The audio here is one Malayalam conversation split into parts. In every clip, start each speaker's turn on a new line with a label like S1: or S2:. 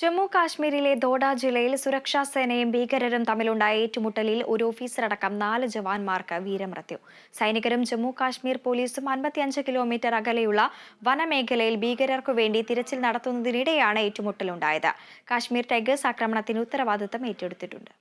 S1: ജമ്മു കാശ്മീരിലെ ദോഡ ജില്ലയിൽ സുരക്ഷാ സേനയും ഭീകരരും തമ്മിലുണ്ടായ ഏറ്റുമുട്ടലിൽ ഒരു ഓഫീസറടക്കം നാല് ജവാന്മാർക്ക് വീരമൃത്യു. സൈനികരും ജമ്മു കാശ്മീർ പോലീസും അൻപത്തിയഞ്ച് കിലോമീറ്റർ അകലെയുള്ള വനമേഖലയിൽ ഭീകരർക്കു വേണ്ടി തിരച്ചിൽ നടത്തുന്നതിനിടെയാണ് ഏറ്റുമുട്ടലുണ്ടായത്. കാശ്മീർ ടൈഗേഴ്സ് ആക്രമണത്തിന് ഉത്തരവാദിത്തം ഏറ്റെടുത്തിട്ടുണ്ട്.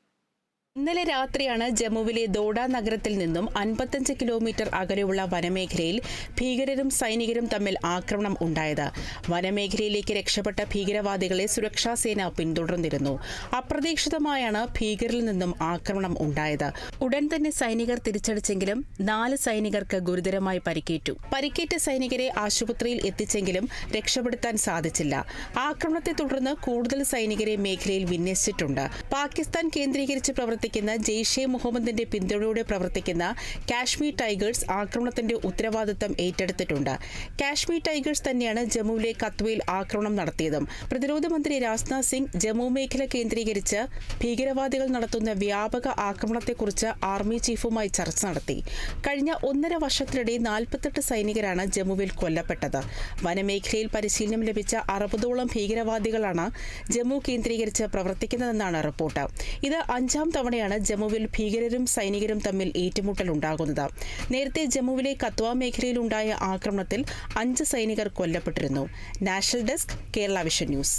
S2: ഇന്നലെ രാത്രിയാണ് ജമ്മുവിലെ ദോഡ നഗരത്തിൽ നിന്നും അൻപത്തഞ്ച് കിലോമീറ്റർ അകലെയുള്ള വനമേഖലയിൽ ഭീകരരും സൈനികരും തമ്മിൽ ആക്രമണം ഉണ്ടായത്. വനമേഖലയിലേക്ക് രക്ഷപ്പെട്ട ഭീകരവാദികളെ സുരക്ഷാ സേന പിന്തുടർന്നിരുന്നു. അപ്രതീക്ഷിതമായാണ് ഭീകരിൽ നിന്നും ആക്രമണം ഉണ്ടായത്. ഉടൻ തന്നെ സൈനികർ തിരിച്ചടിച്ചെങ്കിലും നാല് സൈനികർക്ക് ഗുരുതരമായി പരിക്കേറ്റു. പരിക്കേറ്റ സൈനികരെ ആശുപത്രിയിൽ എത്തിച്ചെങ്കിലും രക്ഷപ്പെടുത്താൻ സാധിച്ചില്ല. ആക്രമണത്തെ തുടർന്ന് കൂടുതൽ സൈനികരെ മേഖലയിൽ വിന്യസിച്ചിട്ടുണ്ട്. പാകിസ്ഥാൻ കേന്ദ്രീകരിച്ച് പ്രവർത്തിക്കുന്ന ജെയ്ഷെ മുഹമ്മദിന്റെ പിന്തുണയോടെ പ്രവർത്തിക്കുന്ന കാശ്മീർ ടൈഗേഴ്സ് ആക്രമണത്തിന്റെ ഉത്തരവാദിത്തം ഏറ്റെടുത്തിട്ടുണ്ട്. കാശ്മീർ ടൈഗേഴ്സ് തന്നെയാണ് ജമ്മുവിലെ കത്വയിൽ ആക്രമണം നടത്തിയതും. പ്രതിരോധ മന്ത്രി രാജ്നാഥ് സിംഗ് ജമ്മു മേഖല കേന്ദ്രീകരിച്ച് ഭീകരവാദികൾ നടത്തുന്ന വ്യാപക ആക്രമണത്തെക്കുറിച്ച് ആർമി ചീഫുമായി ചർച്ച നടത്തി. കഴിഞ്ഞ ഒന്നര വർഷത്തിനിടെ നാൽപ്പത്തെട്ട് സൈനികരാണ് ജമ്മുവിൽ കൊല്ലപ്പെട്ടത്. വനമേഖലയിൽ പരിശീലനം ലഭിച്ച അറുപതോളം ഭീകരവാദികളാണ് ജമ്മു കേന്ദ്രീകരിച്ച് പ്രവർത്തിക്കുന്നതെന്നാണ് റിപ്പോർട്ട്. ഇത് അഞ്ചാം തവണയാണ് ജമ്മുവിൽ ഭീകരരും സൈനികരും തമ്മിൽ ഏറ്റുമുട്ടലുണ്ടാകുന്നത്. നേരത്തെ ജമ്മുവിലെ കത്വ മേഖലയിലുണ്ടായ ആക്രമണത്തിൽ അഞ്ച് സൈനികർ കൊല്ലപ്പെട്ടിരുന്നു. National desk Kerala vision news.